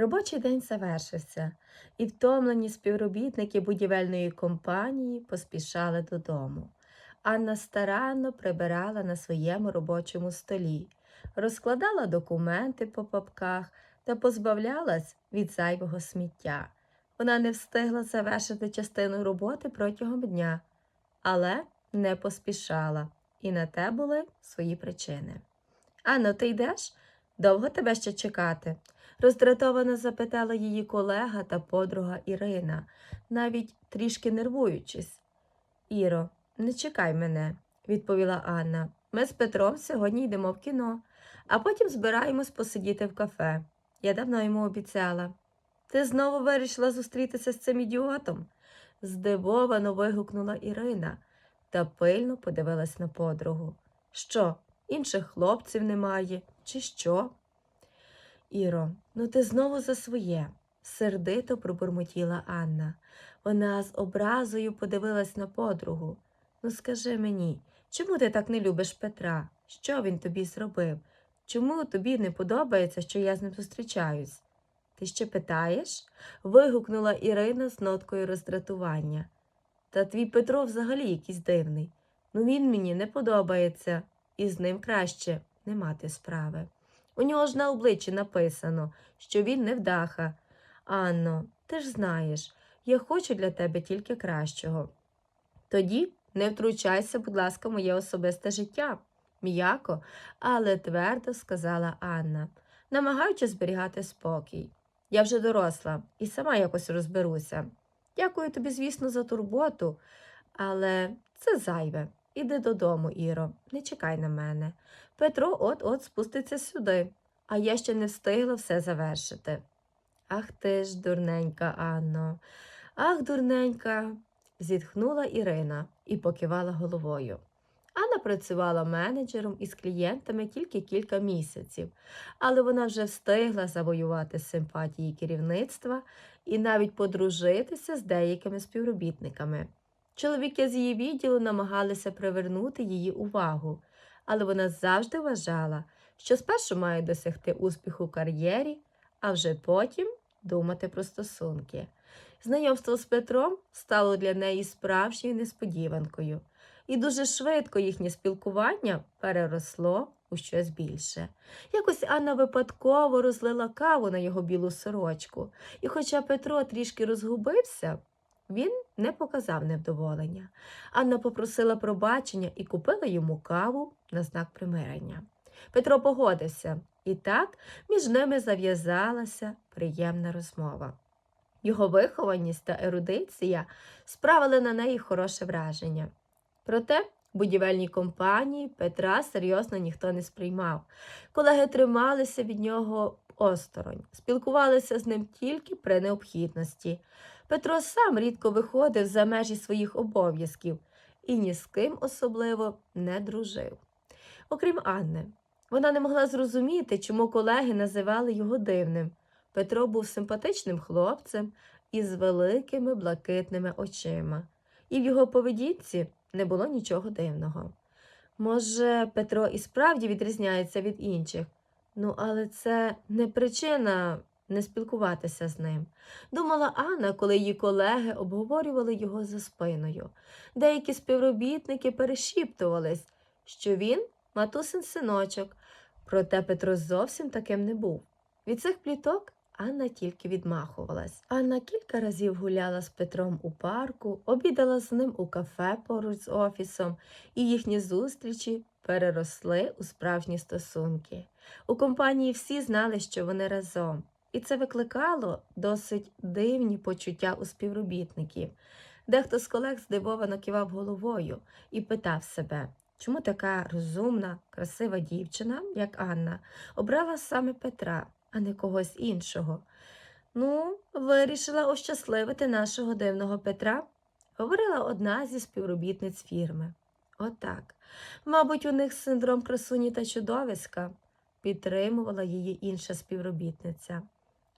Робочий день завершився, і втомлені співробітники будівельної компанії поспішали додому. Анна старанно прибирала на своєму робочому столі, розкладала документи по папках та позбавлялась від зайвого сміття. Вона не встигла завершити частину роботи протягом дня, але не поспішала, і на те були свої причини. Анно, ти йдеш? Довго тебе ще чекати? Роздратовано запитала її колега та подруга Ірина, навіть трішки нервуючись. Іро, не чекай мене, відповіла Анна. Ми з Петром сьогодні йдемо в кіно, а потім збираємось посидіти в кафе. Я давно йому обіцяла. Ти знову вирішила зустрітися з цим ідіотом? здивовано вигукнула Ірина та пильно подивилась на подругу. Що, інших хлопців немає, чи що? Іро, ну ти знову за своє, сердито пробурмотіла Анна. Вона з образою подивилась на подругу. Ну, скажи мені, чому ти так не любиш Петра? Що він тобі зробив? Чому тобі не подобається, що я з ним зустрічаюсь? Ти ще питаєш? вигукнула Ірина з ноткою роздратування. Та твій Петро взагалі якийсь дивний. Ну він мені не подобається, і з ним краще не мати справи. У нього ж на обличчі написано, що він невдаха. Анно, ти ж знаєш, я хочу для тебе тільки кращого. Тоді не втручайся, будь ласка, моє особисте життя, м'яко, але твердо сказала Анна, намагаючись зберігати спокій. Я вже доросла і сама якось розберуся. Дякую тобі, звісно, за турботу, але це зайве. Іди додому, Іро, не чекай на мене. Петро от-от спуститься сюди, а я ще не встигла все завершити. Ах ти ж, дурненька Анно, ах, дурненька, зітхнула Ірина і покивала головою. Анна працювала менеджером із клієнтами тільки кілька місяців, але вона вже встигла завоювати симпатії керівництва і навіть подружитися з деякими співробітниками. Чоловіки з її відділу намагалися привернути її увагу, але вона завжди вважала, що спершу має досягти успіху в кар'єрі, а вже потім думати про стосунки. Знайомство з Петром стало для неї справжньою несподіванкою, і дуже швидко їхнє спілкування переросло у щось більше. Якось Анна випадково розлила каву на його білу сорочку, і хоча Петро трішки розгубився, він не показав невдоволення. Анна попросила пробачення і купила йому каву на знак примирення. Петро погодився, і так між ними зав'язалася приємна розмова. Його вихованість та ерудиція справили на неї хороше враження. Проте в будівельній компанії Петра серйозно ніхто не сприймав. Колеги трималися від нього осторонь, спілкувалися з ним тільки при необхідності. Петро сам рідко виходив за межі своїх обов'язків і ні з ким особливо не дружив. Окрім Анни, вона не могла зрозуміти, чому колеги називали його дивним. Петро був симпатичним хлопцем із великими блакитними очима, і в його поведінці не було нічого дивного. Може, Петро і справді відрізняється від інших, ну але це не причина не спілкуватися з ним. Думала Анна, коли її колеги обговорювали його за спиною. Деякі співробітники перешіптувались, що він матусин синочок, проте Петро зовсім таким не був. Від цих пліток Анна тільки відмахувалась. Анна кілька разів гуляла з Петром у парку, обідала з ним у кафе поруч з офісом, і їхні зустрічі переросли у справжні стосунки. У компанії всі знали, що вони разом, і це викликало досить дивні почуття у співробітників. Дехто з колег здивовано кивав головою і питав себе, чому така розумна, красива дівчина, як Анна, обрала саме Петра, а не когось іншого. Ну, вирішила ощасливити нашого дивного Петра, говорила одна зі співробітниць фірми. Отак. Мабуть, у них синдром красуні та чудовиська, підтримувала її інша співробітниця.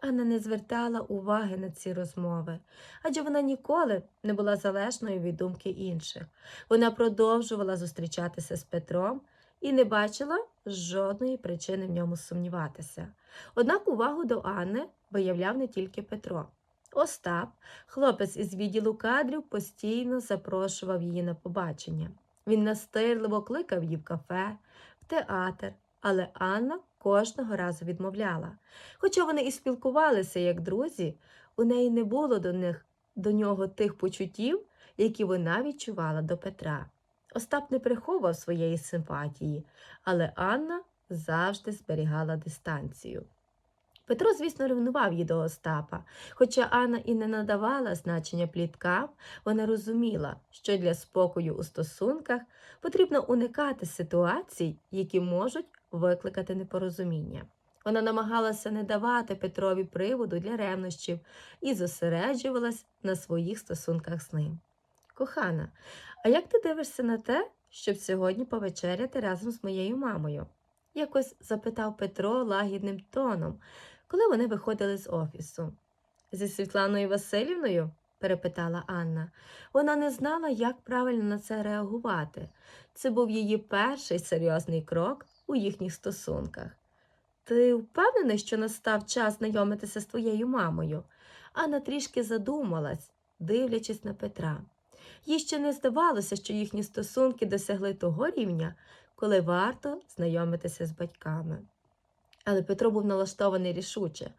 Анна не звертала уваги на ці розмови, адже вона ніколи не була залежною від думки інших. Вона продовжувала зустрічатися з Петром і не бачила жодної причини в ньому сумніватися. Однак увагу до Анни виявляв не тільки Петро. Остап, хлопець із відділу кадрів, постійно запрошував її на побачення. Він настирливо кликав її в кафе, в театр, але Анна кожного разу відмовляла. Хоча вони і спілкувалися як друзі, у неї не було до них до нього тих почуттів, які вона відчувала до Петра. Остап не приховував своєї симпатії, але Анна завжди зберігала дистанцію. Петро, звісно, ревнував її до Остапа. Хоча Анна і не надавала значення пліткам, вона розуміла, що для спокою у стосунках потрібно уникати ситуацій, які можуть викликати непорозуміння. Вона намагалася не давати Петрові приводу для ревнощів і зосереджувалась на своїх стосунках з ним. Кохана, а як ти дивишся на те, щоб сьогодні повечеряти разом з моєю мамою? якось запитав Петро лагідним тоном, коли вони виходили з офісу. Зі Світланою Васильівною? Перепитала Анна. Вона не знала, як правильно на це реагувати. Це був її перший серйозний крок у їхніх стосунках. Ти впевнений, що настав час знайомитися з твоєю мамою? Анна трішки задумалась, дивлячись на Петра. Їй ще не здавалося, що їхні стосунки досягли того рівня, коли варто знайомитися з батьками. Але Петро був налаштований рішуче.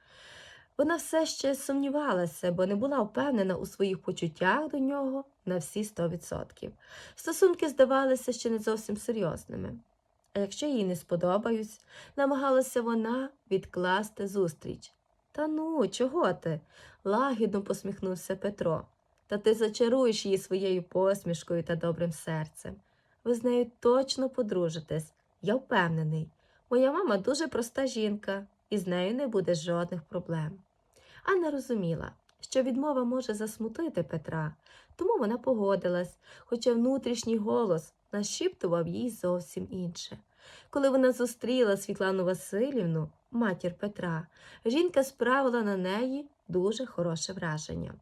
Вона все ще сумнівалася, бо не була впевнена у своїх почуттях до нього на всі сто відсотків. Стосунки здавалися ще не зовсім серйозними. А якщо їй не сподобаюсь, намагалася вона відкласти зустріч. Та ну, чого ти? лагідно посміхнувся Петро. Та ти зачаруєш її своєю посмішкою та добрим серцем. Ви з нею точно подружитесь, я впевнений. Моя мама дуже проста жінка, і з нею не буде жодних проблем. Анна розуміла, що відмова може засмутити Петра, тому вона погодилась, хоча внутрішній голос нашіптував їй зовсім інше. Коли вона зустріла Світлану Васильівну, матір Петра, жінка справила на неї дуже хороше враження.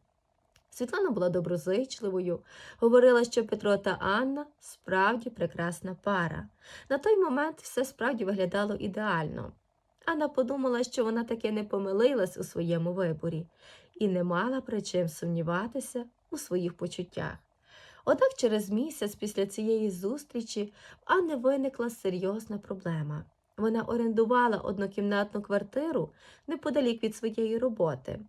Світлана була доброзичливою, говорила, що Петро та Анна справді прекрасна пара. На той момент все справді виглядало ідеально. Анна подумала, що вона таки не помилилась у своєму виборі і не мала причин сумніватися у своїх почуттях. Однак через місяць після цієї зустрічі в Анни виникла серйозна проблема. Вона орендувала однокімнатну квартиру неподалік від своєї роботи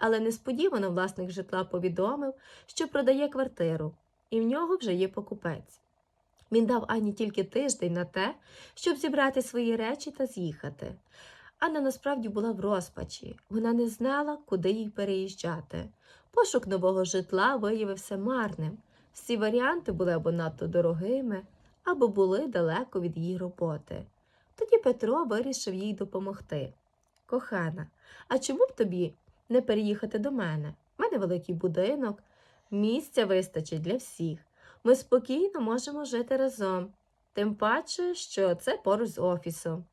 але несподівано власник житла повідомив, що продає квартиру, і в нього вже є покупець. Він дав Ані тільки тиждень на те, щоб зібрати свої речі та з'їхати. Анна насправді була в розпачі, вона не знала, куди їй переїжджати. Пошук нового житла виявився марним. Всі варіанти були або надто дорогими, або були далеко від її роботи. Тоді Петро вирішив їй допомогти. Кохана, а чому б тобі не переїхати до мене. У мене великий будинок, місця вистачить для всіх. Ми спокійно можемо жити разом, тим паче, що це поруч з офісом.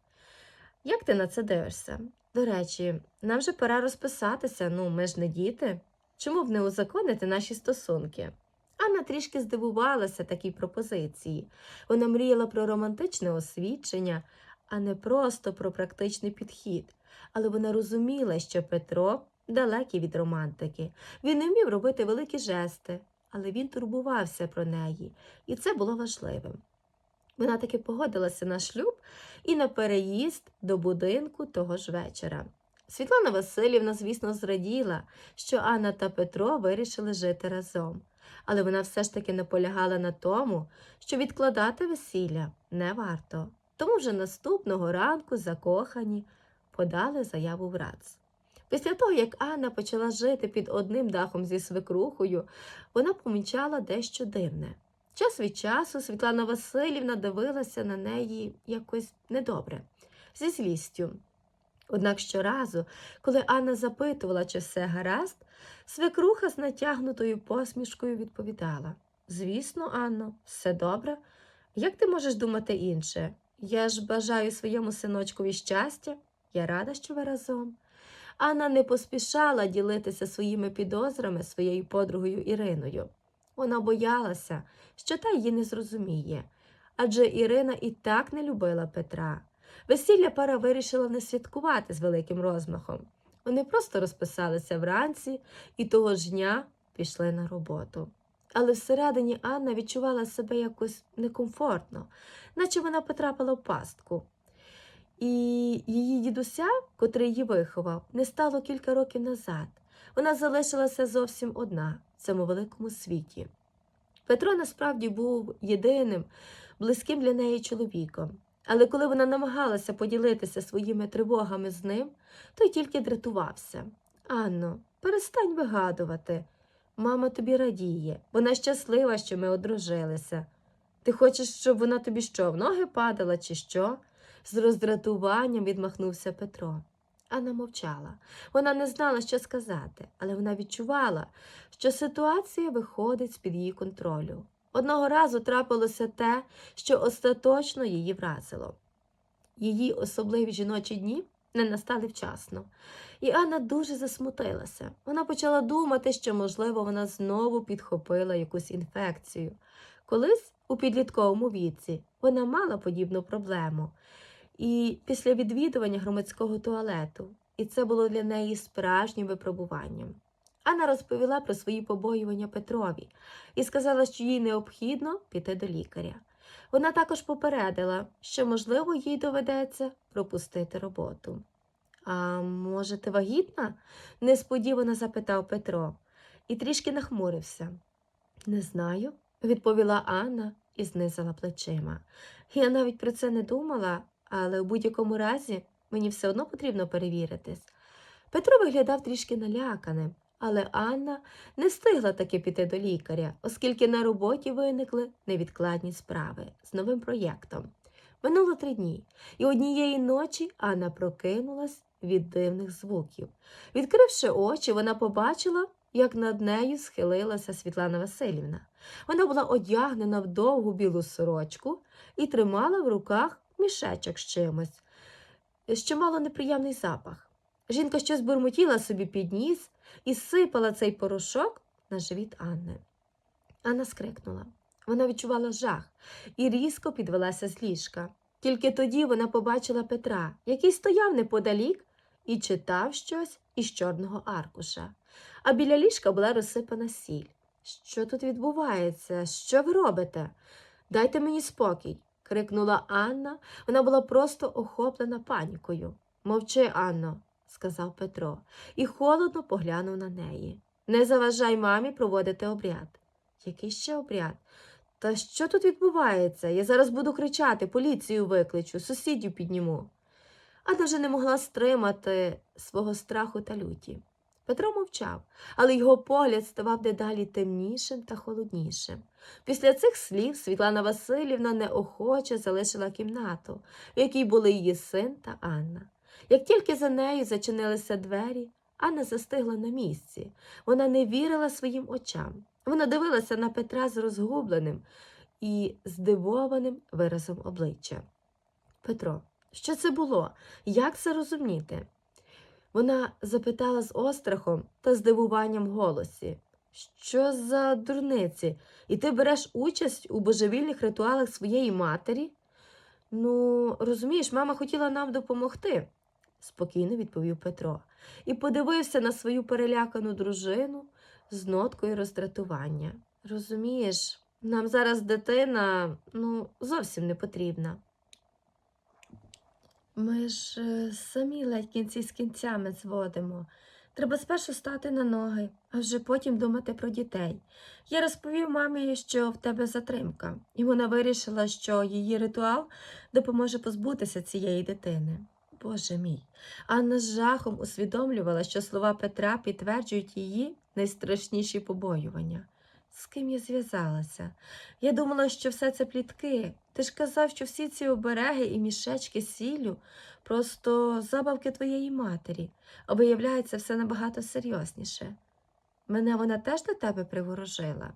Як ти на це дивишся? До речі, нам же пора розписатися, ну ми ж не діти. Чому б не узаконити наші стосунки? Анна трішки здивувалася такій пропозиції. Вона мріяла про романтичне освідчення, а не просто про практичний підхід. Але вона розуміла, що Петро далекий від романтики. Він не вмів робити великі жести, але він турбувався про неї, і це було важливим. Вона таки погодилася на шлюб і на переїзд до будинку того ж вечора. Світлана Васильівна, звісно, зраділа, що Анна та Петро вирішили жити разом, але вона все ж таки наполягала на тому, що відкладати весілля не варто. Тому вже наступного ранку закохані подали заяву в РАЦ. Після того, як Анна почала жити під одним дахом зі свекрухою, вона помічала дещо дивне. Час від часу Світлана Васильівна дивилася на неї якось недобре, зі злістю. Однак щоразу, коли Анна запитувала, чи все гаразд, свекруха з натягнутою посмішкою відповідала Звісно, Анно, все добре. Як ти можеш думати інше? Я ж бажаю своєму синочкові щастя, я рада, що ви разом. Анна не поспішала ділитися своїми підозрами своєю подругою Іриною. Вона боялася, що та її не зрозуміє, адже Ірина і так не любила Петра. Весілля пара вирішила не святкувати з великим розмахом. Вони просто розписалися вранці і того ж дня пішли на роботу. Але всередині Анна відчувала себе якось некомфортно, наче вона потрапила в пастку. І її дідуся, котрий її виховав, не стало кілька років назад. Вона залишилася зовсім одна в цьому великому світі. Петро насправді був єдиним, близьким для неї чоловіком. Але коли вона намагалася поділитися своїми тривогами з ним, той тільки дратувався. Анно, перестань вигадувати. Мама тобі радіє, вона щаслива, що ми одружилися. Ти хочеш, щоб вона тобі що, в ноги падала, чи що? З роздратуванням відмахнувся Петро. Анна мовчала. Вона не знала, що сказати, але вона відчувала, що ситуація виходить з-під її контролю. Одного разу трапилося те, що остаточно її вразило. Її особливі жіночі дні не настали вчасно, і Анна дуже засмутилася. Вона почала думати, що, можливо, вона знову підхопила якусь інфекцію. Колись у підлітковому віці вона мала подібну проблему. І після відвідування громадського туалету, і це було для неї справжнім випробуванням. Анна розповіла про свої побоювання Петрові і сказала, що їй необхідно піти до лікаря. Вона також попередила, що, можливо, їй доведеться пропустити роботу. А може, ти вагітна? несподівано запитав Петро і трішки нахмурився. Не знаю, відповіла Анна і знизила плечима. Я навіть про це не думала, але у будь-якому разі мені все одно потрібно перевіритись. Петро виглядав трішки наляканим, але Анна не встигла таки піти до лікаря, оскільки на роботі виникли невідкладні справи з новим проєктом. Минуло три дні, і однієї ночі Анна прокинулась від дивних звуків. Відкривши очі, вона побачила, як над нею схилилася Світлана Васильівна. Вона була одягнена в довгу білу сорочку і тримала в руках мішечок з чимось, що мало неприємний запах. Жінка щось бурмотіла собі під ніс і сипала цей порошок на живіт Анни. Анна скрикнула. Вона відчувала жах і різко підвелася з ліжка. Тільки тоді вона побачила Петра, який стояв неподалік і читав щось із чорного аркуша. А біля ліжка була розсипана сіль. Що тут відбувається? Що ви робите? Дайте мені спокій, крикнула Анна. Вона була просто охоплена панікою. Мовчи, Анно, сказав Петро, і холодно поглянув на неї. Не заважай мамі проводити обряд. Який ще обряд? Та що тут відбувається? Я зараз буду кричати, поліцію викличу, сусідів підніму. Анна вже не могла стримати свого страху та люті. Петро мовчав, але його погляд ставав дедалі темнішим та холоднішим. Після цих слів Світлана Васильівна неохоче залишила кімнату, в якій були її син та Анна. Як тільки за нею зачинилися двері, Анна застигла на місці. Вона не вірила своїм очам. Вона дивилася на Петра з розгубленим і здивованим виразом обличчя. Петро, що це було? Як це розуміти? Вона запитала з острахом та здивуванням в голосі. Що за дурниці? І ти береш участь у божевільних ритуалах своєї матері? Ну, розумієш, мама хотіла нам допомогти, спокійно відповів Петро, і подивився на свою перелякану дружину з ноткою роздратування. Розумієш, нам зараз дитина ну, зовсім не потрібна. Ми ж е, самі ледь кінці з кінцями зводимо. Треба спершу стати на ноги, а вже потім думати про дітей. Я розповів мамі, що в тебе затримка, і вона вирішила, що її ритуал допоможе позбутися цієї дитини. Боже мій. Анна з жахом усвідомлювала, що слова Петра підтверджують її найстрашніші побоювання. З ким я зв'язалася? Я думала, що все це плітки. Ти ж казав, що всі ці обереги і мішечки сіллю просто забавки твоєї матері, а виявляється все набагато серйозніше. Мене вона теж до тебе приворожила.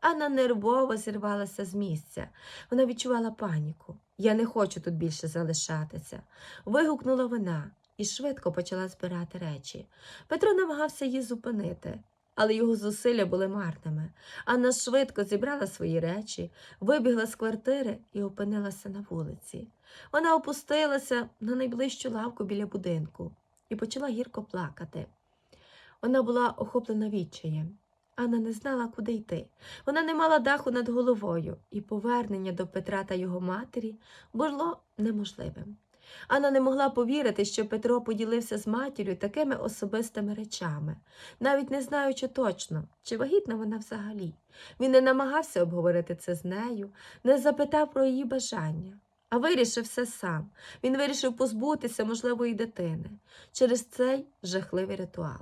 Анна нервово зірвалася з місця. Вона відчувала паніку. Я не хочу тут більше залишатися. Вигукнула вона і швидко почала збирати речі. Петро намагався її зупинити, але його зусилля були марними. Анна швидко зібрала свої речі, вибігла з квартири і опинилася на вулиці. Вона опустилася на найближчу лавку біля будинку і почала гірко плакати. Вона була охоплена відчаєм. Анна не знала, куди йти. Вона не мала даху над головою, і повернення до Петра та його матері було неможливим. Анна не могла повірити, що Петро поділився з матір'ю такими особистими речами, навіть не знаючи точно, чи вагітна вона взагалі. Він не намагався обговорити це з нею, не запитав про її бажання, а вирішив все сам. Він вирішив позбутися можливої дитини через цей жахливий ритуал.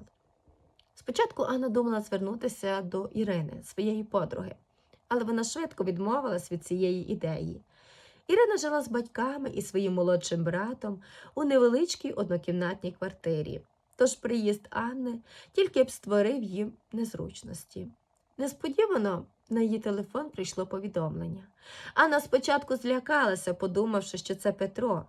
Спочатку Анна думала звернутися до Ірини, своєї подруги, але вона швидко відмовилась від цієї ідеї. Ірина жила з батьками і своїм молодшим братом у невеличкій однокімнатній квартирі, тож приїзд Анни тільки б створив їм незручності. Несподівано на її телефон прийшло повідомлення. Анна спочатку злякалася, подумавши, що це Петро,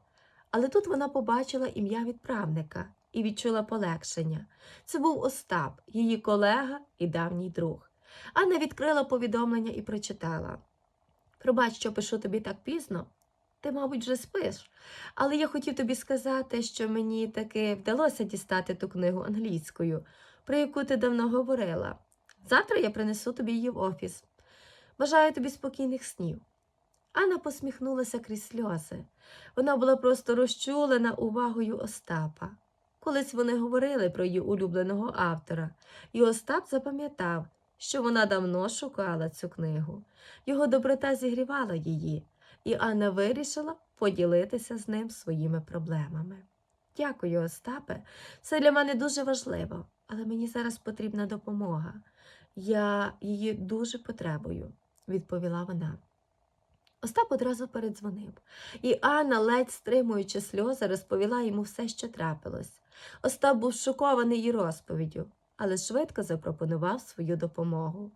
але тут вона побачила ім'я відправника і відчула полегшення. Це був Остап, її колега і давній друг. Анна відкрила повідомлення і прочитала. Пробач, що пишу тобі так пізно. Ти, мабуть, вже спиш, але я хотів тобі сказати, що мені таки вдалося дістати ту книгу англійською, про яку ти давно говорила. Завтра я принесу тобі її в офіс. Бажаю тобі спокійних снів. Анна посміхнулася крізь сльози. Вона була просто розчулена увагою Остапа. Колись вони говорили про її улюбленого автора, і Остап запам'ятав, що вона давно шукала цю книгу. Його доброта зігрівала її, і Анна вирішила поділитися з ним своїми проблемами. Дякую, Остапе. Це для мене дуже важливо, але мені зараз потрібна допомога. Я її дуже потребую, відповіла вона. Остап одразу передзвонив, і Анна, ледь стримуючи сльози, розповіла йому все, що трапилось. Остап був шокований її розповіддю, але швидко запропонував свою допомогу.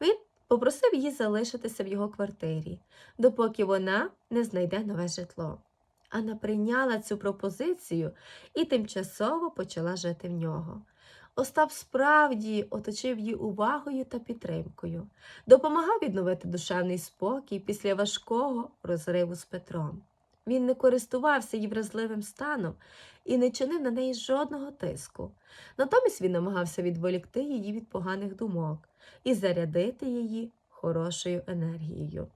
Він попросив її залишитися в його квартирі, допоки вона не знайде нове житло. Анна прийняла цю пропозицію і тимчасово почала жити в нього. Остап справді оточив її увагою та підтримкою, допомагав відновити душевний спокій після важкого розриву з Петром. Він не користувався її вразливим станом і не чинив на неї жодного тиску. Натомість він намагався відволікти її від поганих думок і зарядити її хорошою енергією.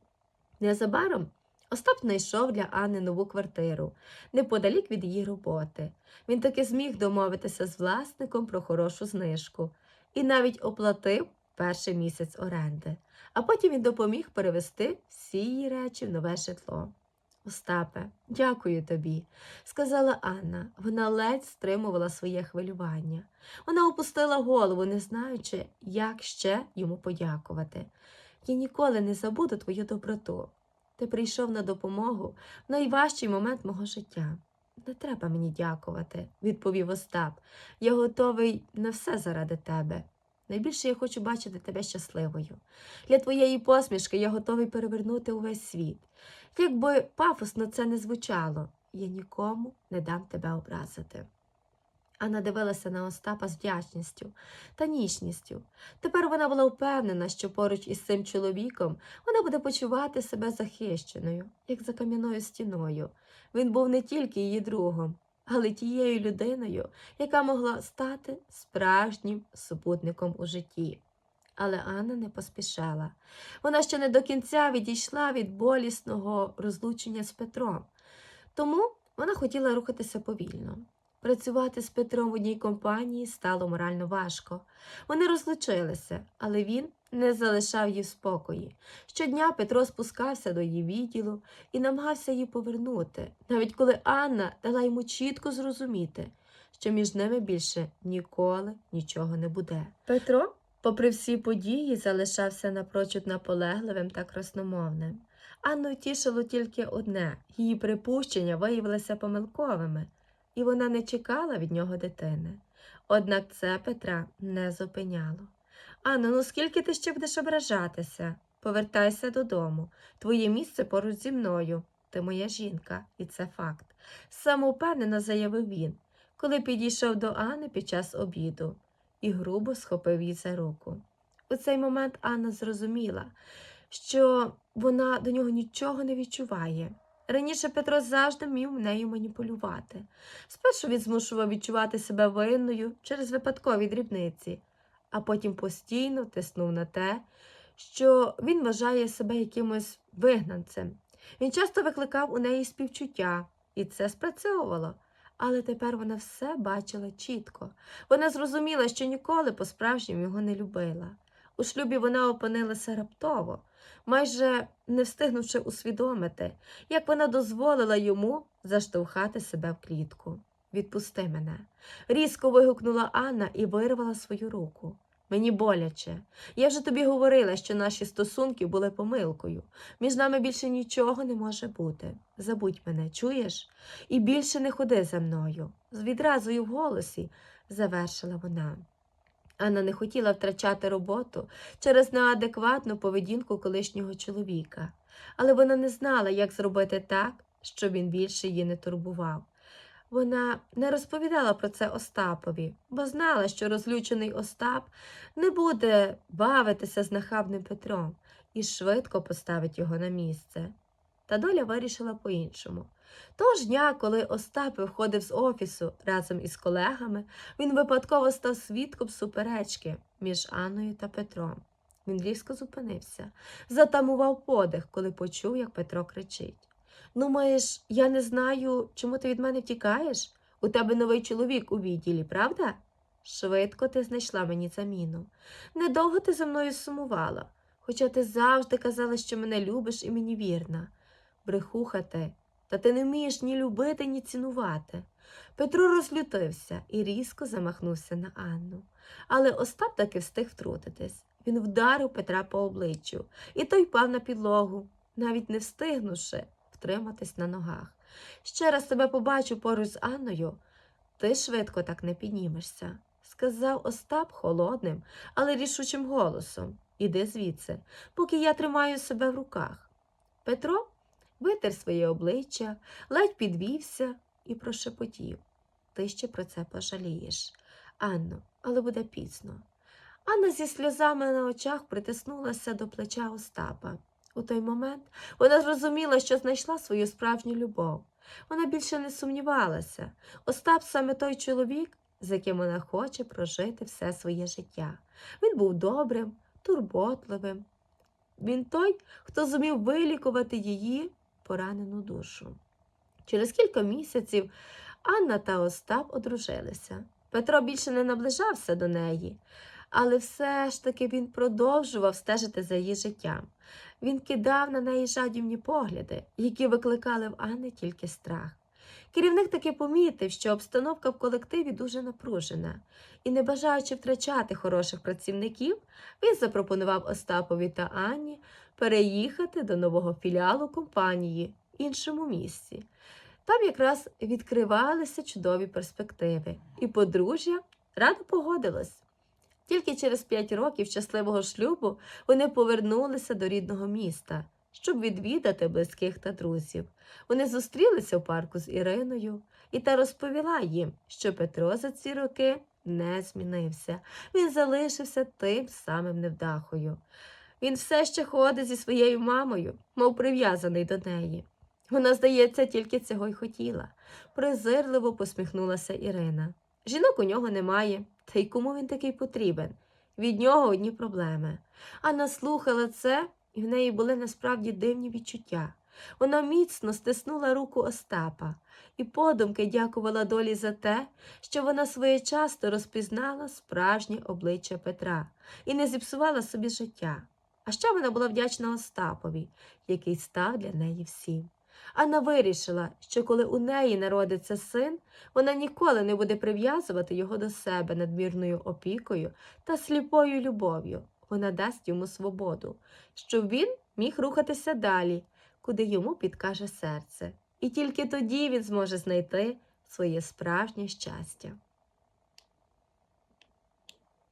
Незабаром Остап знайшов для Анни нову квартиру неподалік від її роботи. Він таки зміг домовитися з власником про хорошу знижку і навіть оплатив перший місяць оренди, а потім він допоміг перевести всі її речі в нове житло. Остапе, дякую тобі, сказала Анна. Вона ледь стримувала своє хвилювання. Вона опустила голову, не знаючи, як ще йому подякувати. Я ніколи не забуду твою доброту. Ти прийшов на допомогу в найважчий момент мого життя. Не треба мені дякувати, відповів Остап. Я готовий на все заради тебе. Найбільше я хочу бачити тебе щасливою. Для твоєї посмішки я готовий перевернути увесь світ. Якби пафосно це не звучало, я нікому не дам тебе образити. Анна дивилася на Остапа з вдячністю та ніжністю. Тепер вона була впевнена, що поруч із цим чоловіком вона буде почувати себе захищеною, як за кам'яною стіною. Він був не тільки її другом, але тією людиною, яка могла стати справжнім супутником у житті. Але Анна не поспішала. Вона ще не до кінця відійшла від болісного розлучення з Петром. Тому вона хотіла рухатися повільно. Працювати з Петром в одній компанії стало морально важко. Вони розлучилися, але він не залишав її в спокої. Щодня Петро спускався до її відділу і намагався її повернути, навіть коли Анна дала йому чітко зрозуміти, що між ними більше ніколи нічого не буде. Петро, попри всі події, залишався напрочуд наполегливим та красномовним. Анну тішило тільки одне її припущення виявилися помилковими і вона не чекала від нього дитини. Однак це Петра не зупиняло. Анно, ну скільки ти ще будеш ображатися? Повертайся додому. Твоє місце поруч зі мною. Ти моя жінка, і це факт. Самовпевнено заявив він, коли підійшов до Анни під час обіду. і грубо схопив її за руку. У цей момент Анна зрозуміла, що вона до нього нічого не відчуває. Раніше Петро завжди вмів нею маніпулювати. Спершу він змушував відчувати себе винною через випадкові дрібниці, а потім постійно тиснув на те, що він вважає себе якимось вигнанцем. Він часто викликав у неї співчуття, і це спрацьовувало. Але тепер вона все бачила чітко. Вона зрозуміла, що ніколи по-справжньому його не любила. У шлюбі вона опинилася раптово, майже не встигнувши усвідомити, як вона дозволила йому заштовхати себе в клітку. Відпусти мене. Різко вигукнула Анна і вирвала свою руку. Мені боляче. Я вже тобі говорила, що наші стосунки були помилкою. Між нами більше нічого не може бути. Забудь мене, чуєш? І більше не ходи за мною. З відразою в голосі завершила вона. Анна не хотіла втрачати роботу через неадекватну поведінку колишнього чоловіка, але вона не знала, як зробити так, щоб він більше її не турбував. Вона не розповідала про це Остапові, бо знала, що розлючений Остап не буде бавитися з нахабним Петром і швидко поставить його на місце. Та доля вирішила по-іншому. Того ж дня, коли Остап виходив з офісу разом із колегами, він випадково став свідком суперечки між Анною та Петром. Він різко зупинився, затамував подих, коли почув, як Петро кричить. Ну, маєш, я не знаю, чому ти від мене втікаєш? У тебе новий чоловік у відділі, правда? Швидко ти знайшла мені заміну. Недовго ти за мною сумувала, хоча ти завжди казала, що мене любиш і мені вірна. Брехуха ти, та ти не вмієш ні любити, ні цінувати. Петро розлютився і різко замахнувся на Анну. Але Остап таки встиг втрутитись. Він вдарив Петра по обличчю, і той впав на підлогу, навіть не встигнувши втриматись на ногах. Ще раз тебе побачу поруч з Анною, ти швидко так не піднімешся, сказав Остап холодним, але рішучим голосом. Іди звідси, поки я тримаю себе в руках. Петро витер своє обличчя, ледь підвівся і прошепотів. Ти ще про це пожалієш. Анно, але буде пізно. Анна зі сльозами на очах притиснулася до плеча Остапа. У той момент вона зрозуміла, що знайшла свою справжню любов. Вона більше не сумнівалася. Остап саме той чоловік, з яким вона хоче прожити все своє життя. Він був добрим, турботливим. Він той, хто зумів вилікувати її поранену душу. Через кілька місяців Анна та Остап одружилися. Петро більше не наближався до неї, але все ж таки він продовжував стежити за її життям. Він кидав на неї жадібні погляди, які викликали в Анни тільки страх. Керівник таки помітив, що обстановка в колективі дуже напружена, і, не бажаючи втрачати хороших працівників, він запропонував Остапові та Анні переїхати до нового філіалу компанії в іншому місці. Там якраз відкривалися чудові перспективи, і подружжя радо погодилось. Тільки через п'ять років щасливого шлюбу вони повернулися до рідного міста, щоб відвідати близьких та друзів. Вони зустрілися в парку з Іриною, і та розповіла їм, що Петро за ці роки не змінився. Він залишився тим самим невдахою. Він все ще ходить зі своєю мамою, мов прив'язаний до неї. Вона, здається, тільки цього й хотіла. Презирливо посміхнулася Ірина. Жінок у нього немає, та й кому він такий потрібен? Від нього одні проблеми. Анна слухала це, і в неї були насправді дивні відчуття. Вона міцно стиснула руку Остапа і подумки дякувала долі за те, що вона своєчасно розпізнала справжнє обличчя Петра і не зіпсувала собі життя. А ще вона була вдячна Остапові, який став для неї всім. Анна вирішила, що коли у неї народиться син, вона ніколи не буде прив'язувати його до себе надмірною опікою та сліпою любов'ю. Вона дасть йому свободу, щоб він міг рухатися далі, куди йому підкаже серце. І тільки тоді він зможе знайти своє справжнє щастя.